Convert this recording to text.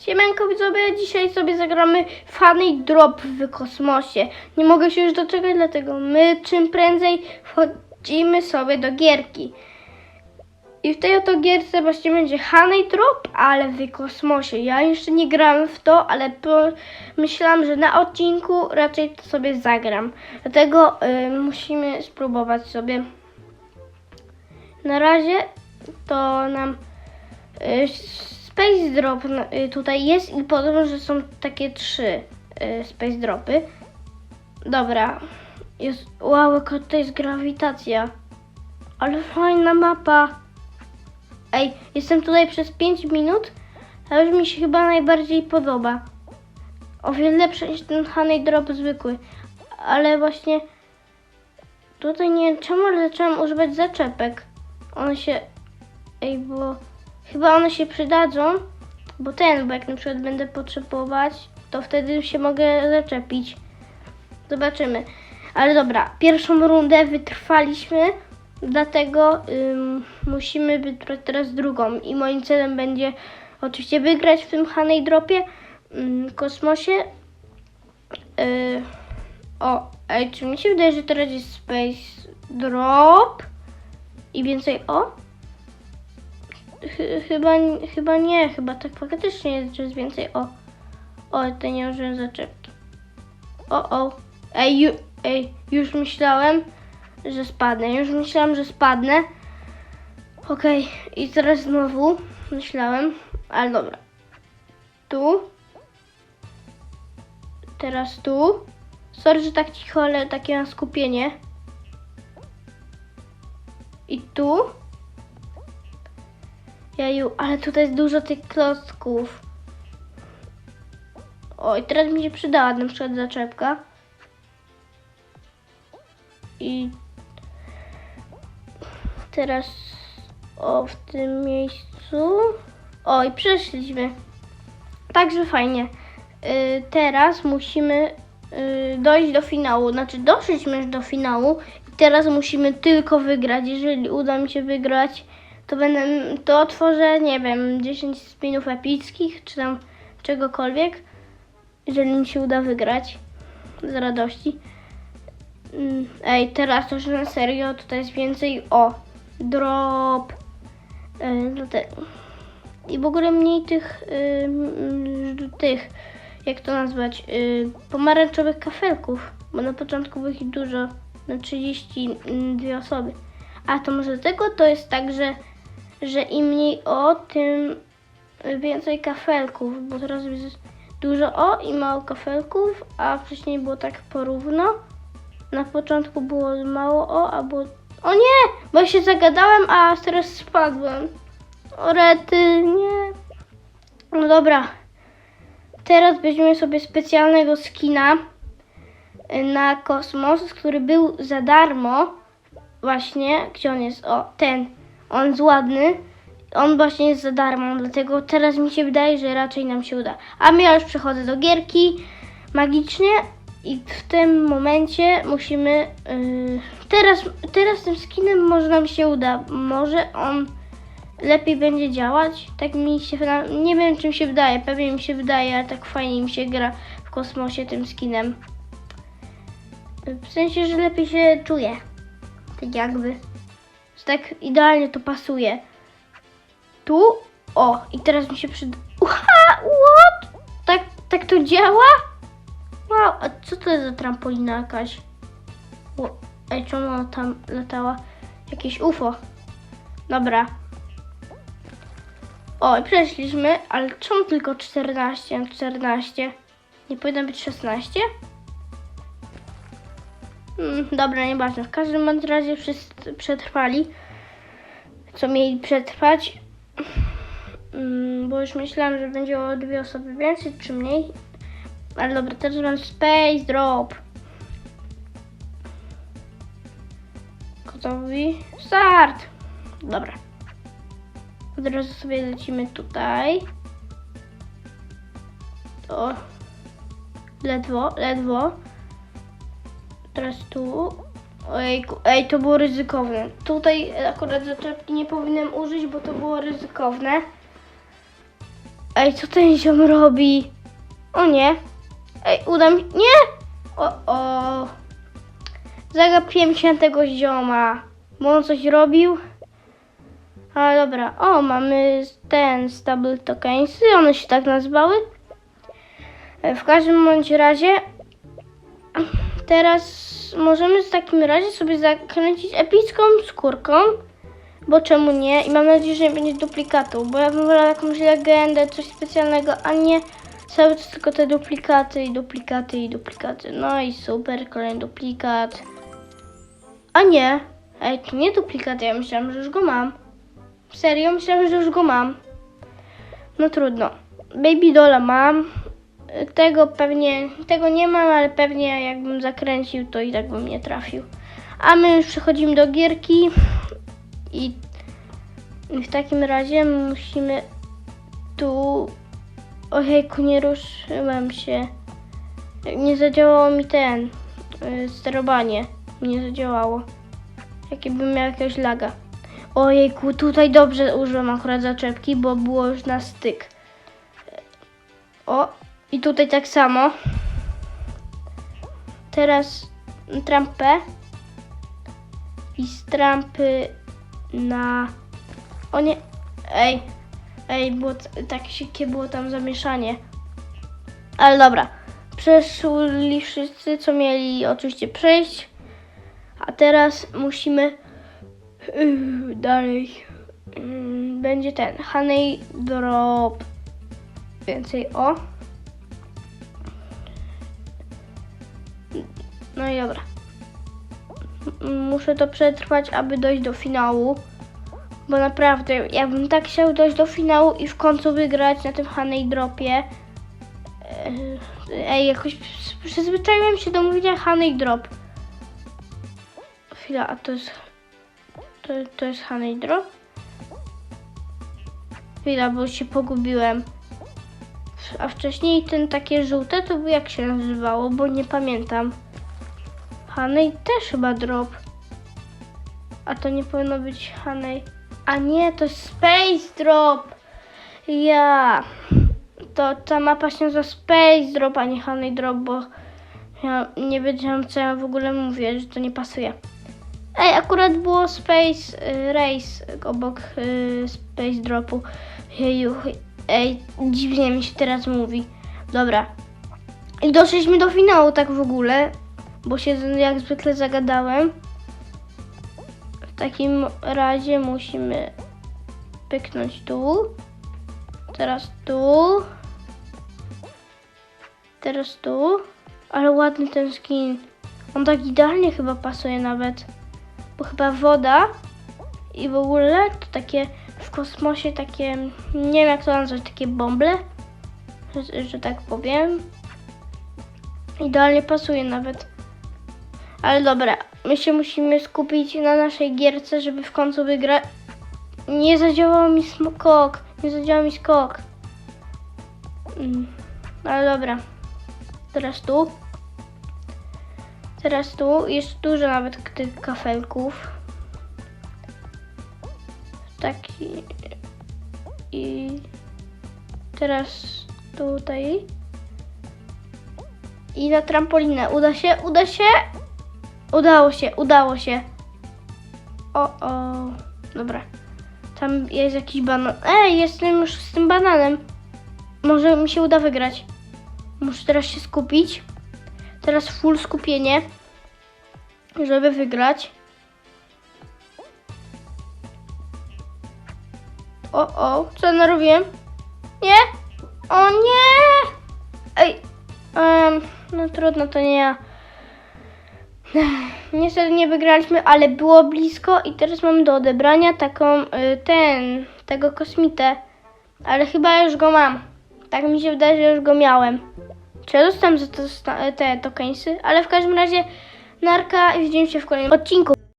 Siemanko widzowie, dzisiaj sobie zagramy Funny Drop w kosmosie. Nie mogę się już doczekać, dlatego my czym prędzej wchodzimy sobie do gierki. I w tej oto gierce właśnie będzie Honey Drop, ale w kosmosie. Ja jeszcze nie grałem w to, ale myślałam, że na odcinku raczej to sobie zagram. Dlatego y, musimy spróbować sobie. Na razie to nam y, Space Drop y, tutaj jest i podobno, że są takie trzy y, Space Dropy. Dobra. Jest, wow, jaka to jest grawitacja. Ale fajna mapa. Ej, jestem tutaj przez 5 minut, a już mi się chyba najbardziej podoba. O wiele lepszy niż ten Honey Drop zwykły. Ale właśnie tutaj nie wiem czemu, ale zacząłem używać zaczepek. One się... Ej, bo... Chyba one się przydadzą, bo ten, bo jak na przykład będę potrzebować, to wtedy się mogę zaczepić. Zobaczymy. Ale dobra, pierwszą rundę wytrwaliśmy, dlatego ym, musimy wytrwać teraz drugą. I moim celem będzie oczywiście wygrać w tym Honey Dropie, ym, kosmosie. Yy, o, ej, czy mi się wydaje, że teraz jest Space Drop i więcej o? Ch- chyba, chyba nie, chyba tak faktycznie jest, że jest więcej. O, o, to nie użyłem zaczepki. O, o, ej, ju, ej, już myślałem, że spadnę, już myślałem, że spadnę. Okej, i teraz znowu myślałem, ale dobra. Tu. Teraz tu. Sorry, że tak cicho, ale takie mam skupienie. I tu. Jeju, ale tutaj jest dużo tych klocków. O, i teraz mi się przydała na przykład zaczepka. I teraz o w tym miejscu. O, i przeszliśmy. Także fajnie. Y, teraz musimy y, dojść do finału. Znaczy doszliśmy już do finału i teraz musimy tylko wygrać. Jeżeli uda mi się wygrać, to będę, to otworzę, nie wiem, 10 spinów epickich, czy tam czegokolwiek, jeżeli mi się uda wygrać z radości. Mm, Ej, teraz już na serio, tutaj jest więcej, o, drop, yy, no i w ogóle mniej tych, yy, tych, jak to nazwać, yy, pomarańczowych kafelków, bo na początku było ich dużo, na 32 osoby. A to może dlatego to jest tak, że że im mniej o, tym więcej kafelków, bo teraz jest dużo o i mało kafelków, a wcześniej było tak porówno. Na początku było mało o, a było... O nie! Bo się zagadałem, a teraz spadłem. O rety, nie. No dobra. Teraz weźmiemy sobie specjalnego skina y, na kosmos, który był za darmo. Właśnie, gdzie on jest? O, ten. On jest ładny. On właśnie jest za darmo, dlatego teraz mi się wydaje, że raczej nam się uda. A ja już przechodzę do gierki magicznie i w tym momencie musimy... Yy, teraz, teraz tym skinem może nam się uda. Może on lepiej będzie działać. Tak mi się... Nie wiem czym się wydaje, pewnie mi się wydaje, ale tak fajnie mi się gra w kosmosie tym skinem. W sensie, że lepiej się czuję. Tak jakby. Że tak idealnie to pasuje. Tu. O, i teraz mi się przyda. Uha, what? Tak, tak to działa? Wow, a co to jest za trampolina jakaś? O, ej, czemu ona tam latała? Jakieś UFO. Dobra. O, i przeszliśmy, ale czemu tylko 14 na 14? Nie powinno być 16? Mm, dobra, nieważne. W każdym bądź razie wszyscy przetrwali, co mieli przetrwać. Mm, bo już myślałam, że będzie o dwie osoby więcej czy mniej. Ale dobra, teraz mam Space Drop. Gotowi? Start! Dobra. Od razu sobie lecimy tutaj. O. Ledwo, ledwo. Teraz tu. Ojejku, ej, to było ryzykowne. Tutaj akurat zaczepki nie powinienem użyć, bo to było ryzykowne. Ej, co ten ziom robi? O nie. Ej, uda mi... Nie! O, o. Zagapiłem się tego zioma. Bo on coś robił. Ale dobra. O, mamy ten stable tokensy. One się tak nazywały. E, W każdym bądź razie teraz możemy w takim razie sobie zakręcić epicką skórką. Bo czemu nie? I mam nadzieję, że nie będzie duplikatu, bo ja bym wolała jakąś legendę, coś specjalnego, a nie cały czas tylko te duplikaty i duplikaty i duplikaty. No i super, kolejny duplikat. A nie, ej, to nie duplikat, ja myślałam, że już go mam. Serio, myślałam, że już go mam. No trudno. Baby Dola mam. Tego pewnie, tego nie mam, ale pewnie jakbym zakręcił, to i tak bym nie trafił. A my już przechodzimy do gierki. I w takim razie musimy tu. Ojejku, nie ruszyłem się. Nie zadziałało mi ten. y, sterowanie. Nie zadziałało. Jakie bym miał jakiegoś laga. Ojejku, tutaj dobrze użyłem akurat zaczepki, bo było już na styk. O, i tutaj tak samo. Teraz trampę. I z trampy na... O nie... Ej, ej, było takie było tam zamieszanie. Ale dobra. Przeszli wszyscy, co mieli oczywiście przejść. A teraz musimy yy, dalej. Yy, Będzie ten honey drop. Więcej o. No i dobra. Muszę to przetrwać, aby dojść do finału. Bo naprawdę, ja bym tak chciał dojść do finału i w końcu wygrać na tym Honey Dropie. Eee, Ej, jakoś przy- przyzwyczaiłem się do mówienia Honey Drop. Chwila, a to jest... To, to jest Honey Drop? Chwila, bo się pogubiłem. A wcześniej ten takie żółte to jak się nazywało, bo nie pamiętam. Honey też chyba drop. A to nie powinno być Honey. A nie, to jest Space Drop. Ja. To ta mapa się nazywa Space Drop, a nie Honey Drop, bo ja nie wiedziałam co ja w ogóle mówię, że to nie pasuje. Ej, akurat było Space y, Race obok y, Space Dropu. Jeju, ej, dziwnie mi się teraz mówi. Dobra. I doszliśmy do finału tak w ogóle, bo się jak zwykle zagadałem. W takim razie musimy pyknąć tu. Teraz tu. Teraz tu. Ale ładny ten skin. On tak idealnie chyba pasuje nawet. Bo chyba woda i w ogóle to takie w kosmosie takie, nie wiem jak to nazwać, takie bąble, że, że tak powiem. Idealnie pasuje nawet. Ale dobra, my się musimy skupić na naszej gierce, żeby w końcu wygrać. Nie zadziałał mi skok, nie zadziałał mi skok. Mm, Ale dobra. Teraz tu. Teraz tu. Jest dużo nawet tych kafelków. Taki. I teraz tutaj. I na trampolinę. Uda się? Uda się? Udało się, udało się. O, o. Dobra. Tam jest jakiś banan. Ej, jestem już z tym bananem. Może mi się uda wygrać. Muszę teraz się skupić. Teraz full skupienie, żeby wygrać. O, o, co narobiłem? Nie? O nie! Ej, em, no trudno, to nie ja. Niestety nie wygraliśmy, ale było blisko i teraz mam do odebrania taką, y, ten, tego kosmitę. Ale chyba już go mam. Tak mi się wydaje, że już go miałem. Czy ja dostałem za to te tokensy? Ale w każdym razie narka i widzimy się w kolejnym odcinku.